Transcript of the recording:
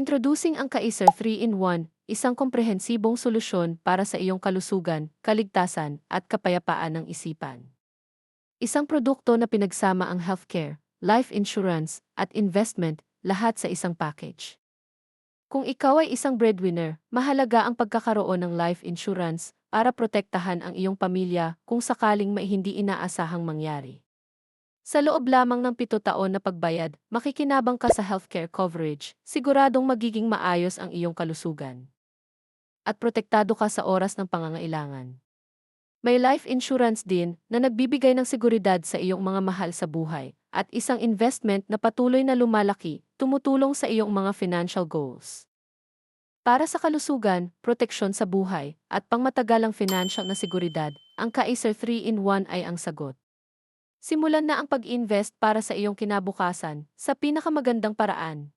Introducing ang Kaiser 3-in-1, isang komprehensibong solusyon para sa iyong kalusugan, kaligtasan, at kapayapaan ng isipan. Isang produkto na pinagsama ang healthcare, life insurance, at investment, lahat sa isang package. Kung ikaw ay isang breadwinner, mahalaga ang pagkakaroon ng life insurance para protektahan ang iyong pamilya kung sakaling may hindi inaasahang mangyari. Sa loob lamang ng pito taon na pagbayad, makikinabang ka sa healthcare coverage, siguradong magiging maayos ang iyong kalusugan. At protektado ka sa oras ng pangangailangan. May life insurance din na nagbibigay ng seguridad sa iyong mga mahal sa buhay, at isang investment na patuloy na lumalaki, tumutulong sa iyong mga financial goals. Para sa kalusugan, proteksyon sa buhay, at pangmatagalang financial na seguridad, ang Kaiser 3-in-1 ay ang sagot. Simulan na ang pag-invest para sa iyong kinabukasan sa pinakamagandang paraan.